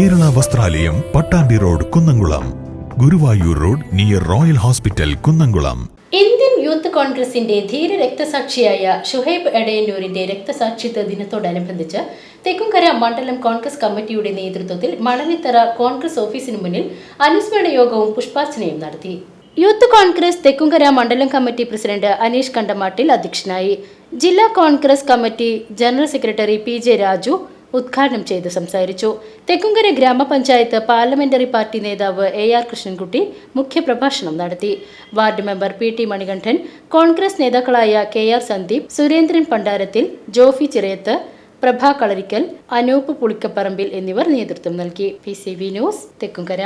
കലാലയം Pattambi road Kunnamkulam. Guruvayur road near royal hospital Kunnamkulam. Indian youth കോൺഗ്രസിന്റെ ധീര രക്തസാക്ഷിയായ ഷുഹൈബ് എടയന്നൂരിന്റെ രക്തസാക്ഷിത്വ ദിനത്തോടനുബന്ധിച്ച് തെക്കുംകര മണ്ഡലം കോൺഗ്രസ് കമ്മിറ്റിയുടെ നേതൃത്വത്തിൽ മണലിത്തറ കോൺഗ്രസ് ഓഫീസിന് മുന്നിൽ അനുസ്മരണ യോഗവും പുഷ്പാർച്ചനയും നടത്തി. യൂത്ത് കോൺഗ്രസ് തെക്കുംകര മണ്ഡലം കമ്മിറ്റി പ്രസിഡന്റ് അനീഷ് കണ്ടമാട്ടിൽ അധ്യക്ഷനായി. ജില്ലാ Congress committee general secretary P J Raju ഉദ്ഘാടനം ചെയ്ത് സംസാരിച്ചു. തെക്കുംകര ഗ്രാമപഞ്ചായത്ത് പാർലമെന്ററി പാർട്ടി നേതാവ് എ ആർ കൃഷ്ണൻകുട്ടി മുഖ്യപ്രഭാഷണം നടത്തി. Ward member P T Manikandan Congress നേതാക്കളായ കെ ആർ സന്ദീപ് സുരേന്ദ്രൻ പണ്ടാരത്തിൽ ജോഫി ചിറയത്ത് പ്രഭാ കളരിക്കൽ അനൂപ് പുളിക്കപ്പറമ്പിൽ എന്നിവർ നേതൃത്വം നൽകി. P C V news Thekkumkara.